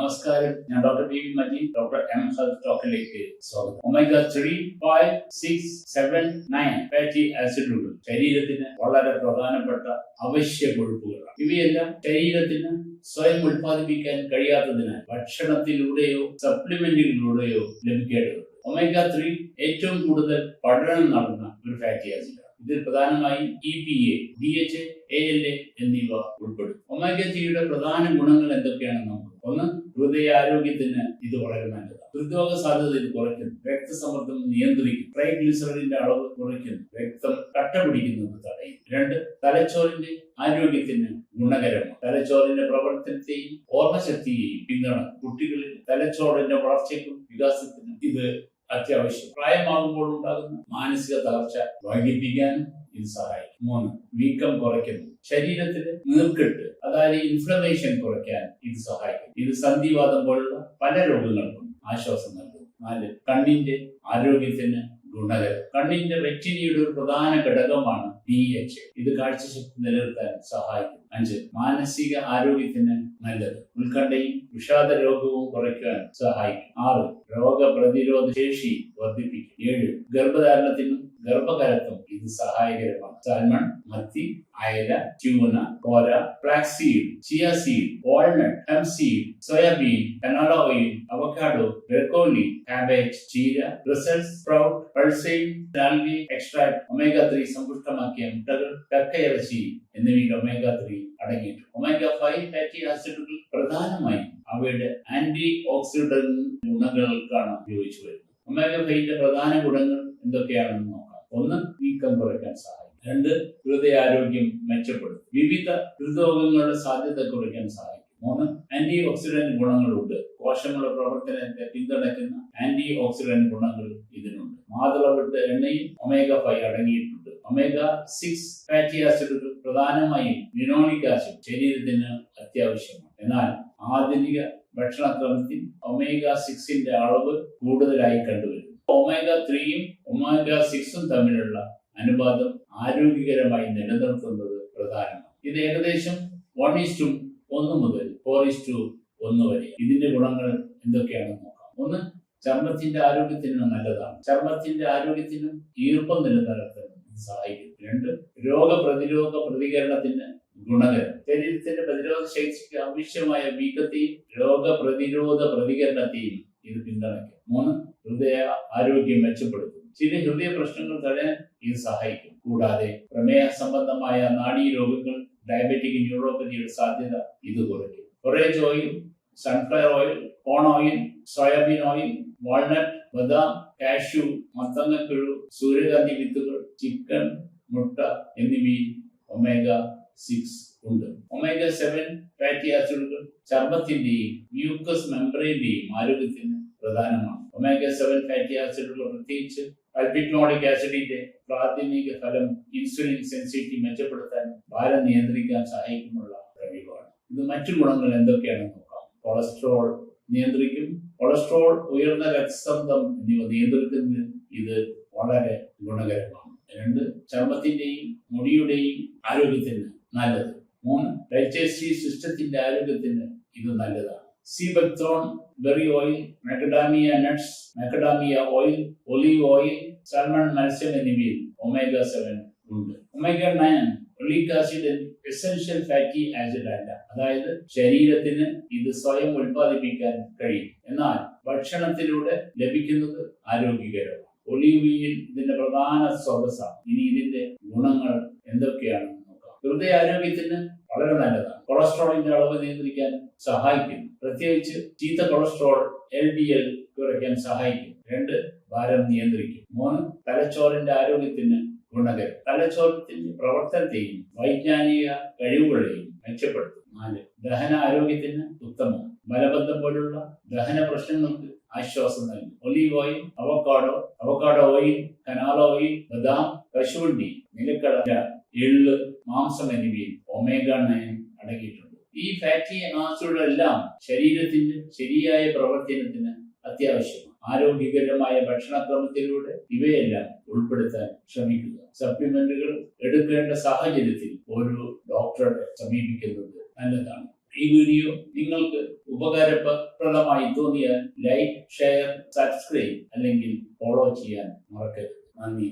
നമസ്കാരം. ഞാൻ doctor B V Maji doctor M health ടോക്കിലേക്ക് സ്വാഗതം. Omega three five six seven nine fatty ആസിഡുകൾ ശരീരത്തിന് വളരെ പ്രധാനപ്പെട്ട അവശ്യ കൊഴുപ്പുകളാണ്. ഇവയെല്ലാം ശരീരത്തിന് സ്വയം ഉൽപ്പാദിപ്പിക്കാൻ കഴിയാത്തതിനാൽ ഭക്ഷണത്തിലൂടെയോ സപ്ലിമെന്റുകളിലൂടെയോ ലഭിക്കേണ്ടതുണ്ട്. ഒമേഗ ത്രീ ഏറ്റവും കൂടുതൽ പഠനം നടന്ന ഒരു ഫാറ്റി ആസിഡാണ് ഇതിൽ പ്രധാനമായും E P A D H A L A എന്നിവ ഉൾപ്പെടും. ഒമേഗ ത്രീയുടെ പ്രധാന ഗുണങ്ങൾ എന്തൊക്കെയാണെന്ന് നമുക്ക് ഒന്ന് ഹൃദയാരോഗ്യത്തിന് ഇത് വളരെ നല്ലതാണ്. ഹൃദ്രോഗ സാധ്യത ഇത് കുറയ്ക്കുന്നു. രക്തസമ്മർദ്ദം നിയന്ത്രിക്കും ട്രൈഗ്ലിസറിഡിന്റെ അളവ് കുറയ്ക്കുന്നു. രക്തം കട്ട പിടിക്കുന്നത് തടയും. രണ്ട് തലച്ചോറിന്റെ ആരോഗ്യത്തിന് ഗുണകരമാണ്. തലച്ചോറിന്റെ പ്രവർത്തനത്തെയും ഓർമ്മശക്തിയെയും പിന്തുണ കുട്ടികളിൽ തലച്ചോറിന്റെ വളർച്ചയ്ക്കും വികാസത്തിനും ഇത് അത്യാവശ്യം. പ്രായമാകുമ്പോൾ ഉണ്ടാകുന്ന മാനസിക തളർച്ച വൈകിപ്പിക്കാനും ഇത് സഹായിക്കും. മൂന്ന് വീക്കം കുറയ്ക്കുന്നു. ശരീരത്തിന് നീർക്കെട്ട് അതായത് ഇൻഫ്ലമേഷൻ കുറയ്ക്കാൻ ഇത് സഹായിക്കും. ഇത് സന്ധിവാദം പോലുള്ള പല രോഗങ്ങൾക്കും ആശ്വാസം നൽകും. നാല് കണ്ണിന്റെ ആരോഗ്യത്തിന് ഗുണകരം. കണ്ണിന്റെ വെറ്റിനിയുടെ ഒരു പ്രധാന ഘടകമാണ് ഡി എച്ച് ഇത് കാഴ്ചശക്തി നിലനിർത്താൻ സഹായിക്കും. അഞ്ച് മാനസിക ആരോഗ്യത്തിന് നല്ലത്. ഉത്കണ്ഠയും വിഷാദ രോഗവും കുറയ്ക്കാൻ സഹായിക്കും. ആറ് രോഗപ്രതിരോധ ശേഷി വർദ്ധിപ്പിക്കും. ഏഴ് ഗർഭധാരണത്തിനും ഗർഭകാലത്തും ഇത് സഹായകരമാണ്. സാൽമൺ മത്തി അയല ട്യൂന കോര flaxseed chia seed walnut hemp seed soybean canola oil avocado broccoli cabbage ചീര ബ്രസൽസ് പ്രൗട്ട് പൾസൈൻ ഡാൽവി എക്സ്ട്രാക്ട് ഒമേഗ ത്രീ സമ്പുഷ്ടമാക്കിയ മുട്ടകൾ കക്കയിറച്ചി എന്നിവയിൽ ഒമേഗ ത്രീ അടങ്ങിയിട്ടുണ്ട്. ഒമേഗ ഫൈവ് ഫാറ്റി ആസിഡുകൾ പ്രധാനമായും അവയുടെ ആന്റി ഓക്സിഡന്റ് ഗുണങ്ങൾക്കാണ് ഉപയോഗിച്ചു വരുന്നത്. ഒമേഗ ഫൈവിന്റെ പ്രധാന ഗുണങ്ങൾ എന്തൊക്കെയാണെന്ന് നോക്കാം. ഒന്ന് വീക്കം കുറയ്ക്കാൻ സഹായിക്കും. രണ്ട് ഹൃദയാരോഗ്യം മെച്ചപ്പെടുത്തും. വിവിധ ഹൃദ്രോഗങ്ങളുടെ സാധ്യത കുറയ്ക്കാൻ സഹായിക്കും. മൂന്ന് ആന്റി ഓക്സിഡന്റ് ഗുണങ്ങളുണ്ട്. കോശങ്ങളുടെ പ്രവർത്തനത്തെ പിന്തുണയ്ക്കുന്ന ആന്റി ഓക്സിഡന്റ് ഗുണങ്ങൾ ഇതിനുണ്ട്. മാതളവിട്ട് എണ്ണയിൽ ഒമേഗ ഫൈവ് അടങ്ങിയിട്ടുണ്ട്. ഒമേഗ സിക്സ് ഫാറ്റി ആസിഡുകൾ പ്രധാനമായും ലിനോണിക് ആസിഡ് ശരീരത്തിന് അത്യാവശ്യമാണ്. എന്നാൽ ആധുനിക ഭക്ഷണക്രമത്തിൽ ഒമേഗ സിക്സിന്റെ അളവ് കൂടുതലായി കണ്ടുവരുന്നു. ഒമേഗ ത്രീയും ഒമേഗ സിക്സും തമ്മിലുള്ള അനുപാതം ആരോഗ്യകരമായി നിലനിർത്തുന്നത് പ്രധാനമാണ്. ഇത് ഏകദേശം വൺ ഇസ് ടു ഒന്ന് മുതൽ ഫോർ ഇസ് ടു ഒന്ന് വരെ. ഇതിന്റെ ഗുണങ്ങൾ എന്തൊക്കെയാണെന്ന് നോക്കാം. ഒന്ന് ചർമ്മത്തിന്റെ ആരോഗ്യത്തിന് നല്ലതാണ്. ചർമ്മത്തിന്റെ ആരോഗ്യത്തിനും ഈർപ്പം നിലനിർത്താൻ ഇത് സഹായിക്കും. രണ്ട് രോഗപ്രതിരോധ പ്രതികരണത്തിന് ഗുണകരം. ശരീരത്തിന്റെ പ്രതിരോധ ശേഷിക്ക് ആവശ്യമായ വീക്കത്തെയും രോഗപ്രതിരോധ പ്രതികരണത്തെയും ഇത് പിന്തുണയ്ക്കും. മൂന്ന് ഹൃദയ ആരോഗ്യം മെച്ചപ്പെടുത്തും. ചില ഹൃദയ പ്രശ്നങ്ങൾ തടയാൻ ഇത് സഹായിക്കും. കൂടാതെ പ്രമേഹ സംബന്ധമായ നാഡീ രോഗങ്ങൾ ഡയബറ്റിക് ന്യൂറോപ്പതിയുടെ സാധ്യത ഇത് കുറയ്ക്കും. കുറേ oil sunflower oil corn oil soybean oil walnut ബദാം കാഷ്യൂ മത്തങ്ങക്കിഴു സൂര്യകാന്തി വിത്തുകൾ ചിക്കൻ മുട്ട എന്നിവയിൽ ഒമേഗ സിക്സ് ഉണ്ട്. ഒമേഗ സെവൻ ഫാറ്റി ആസിഡുകൾ ചർമ്മത്തിന്റെയും മ്യൂക്കസ് മെമ്പറിന്റെയും ആരോഗ്യത്തിന് പ്രധാനമാണ്. ഒമേഗ സെവൻ ഫാറ്റി ആസിഡുകൾ പ്രത്യേകിച്ച് അൽബിക്ലോണിക് ആസിഡിന്റെ പ്രാഥമിക ഫലം ഇൻസുലിൻ സെൻസിറ്റി മെച്ചപ്പെടുത്താൻ ഭാരം നിയന്ത്രിക്കാൻ സഹായിക്കുമുള്ള കഴിവാണ്. ഇത് മറ്റു ഗുണങ്ങൾ എന്തൊക്കെയാണെന്ന് കൊളസ്ട്രോൾ നിയന്ത്രിക്കും. കൊളസ്ട്രോൾ ഉയർന്ന രക്തസമ്മർദ്ദം എന്നിവ നിയന്ത്രിക്കുന്നതിന് ഇത് വളരെ ഗുണകരമാണ്. രണ്ട് ചർമ്മത്തിന്റെയും മുടിയുടെയും ആരോഗ്യത്തിന് നല്ലത്. മൂന്ന് ഡൈജസ്റ്റീവ് സിസ്റ്റത്തിന്റെ ആരോഗ്യത്തിന് ഇത് നല്ലതാണ്. Sea buckthorn berry oil macadamia nuts macadamia oil olive oil salmon മത്സ്യം എന്നിവയിൽ ഒമേഗ സെവൻ ഉണ്ട്. Omega nine oleic acid essential fatty acid അല്ല. അതായത് ശരീരത്തിന് ഇത് സ്വയം ഉൽപ്പാദിപ്പിക്കാൻ കഴിയും. എന്നാൽ ഭക്ഷണത്തിലൂടെ ലഭിക്കുന്നത് ആരോഗ്യകരമാണ്. ഒലീവ് ഇതിന്റെ പ്രധാന സ്രോതസ്സാണ്. ഇനി ഇതിന്റെ ഗുണങ്ങൾ എന്തൊക്കെയാണെന്ന് നോക്കാം. ഹൃദയാരോഗ്യത്തിന് വളരെ നല്ലതാണ്. കൊളസ്ട്രോളിന്റെ അളവ് നിയന്ത്രിക്കാൻ സഹായിക്കും പ്രത്യേകിച്ച് ചീത്ത കൊളസ്ട്രോൾ എൽ ഡി എൽ കുറയ്ക്കാൻ സഹായിക്കും. രണ്ട് ഭാരം നിയന്ത്രിക്കും. മൂന്ന് തലച്ചോറിന്റെ ആരോഗ്യത്തിന് ഗുണകരം തലച്ചോറത്തിന്റെ പ്രവർത്തനത്തെയും വൈജ്ഞാനിക കഴിവുകളെയും മെച്ചപ്പെടുത്തും. നാല് ദഹന ആരോഗ്യത്തിന് ഉത്തമം. മലബന്ധം പോലുള്ള ദഹന പ്രശ്നങ്ങൾക്ക് ആശ്വാസം നൽകും. Olive oil avocado avocado oil canola oil ബദാം കശുവണ്ടി നിലക്കടല എള്ള് മാംസം എന്നിവയിൽ ഒമേഗ നയൻ അടങ്ങിയിട്ടുണ്ട്. ഈ ഫാറ്റി ആസിഡുകളെല്ലാം ശരീരത്തിന്റെ ശരിയായ പ്രവർത്തനത്തിന് അത്യാവശ്യമാണ്. ആരോഗ്യകരമായ ഭക്ഷണക്രമത്തിലൂടെ ഇവയെല്ലാം ഉൾപ്പെടുത്താൻ ശ്രമിക്കുക. സപ്ലിമെന്റുകൾ എടുക്കേണ്ട സാഹചര്യത്തിൽ ഒരു ഡോക്ടറെ സമീപിക്കുന്നത് നല്ലതാണ്. ഈ വീഡിയോ നിങ്ങൾക്ക് ഉപകാരപ്രദമായി തോന്നിയാൽ ലൈക്ക് ഷെയർ സബ്സ്ക്രൈബ് അല്ലെങ്കിൽ ഫോളോ ചെയ്യാൻ മറക്കരുത്. നന്ദി.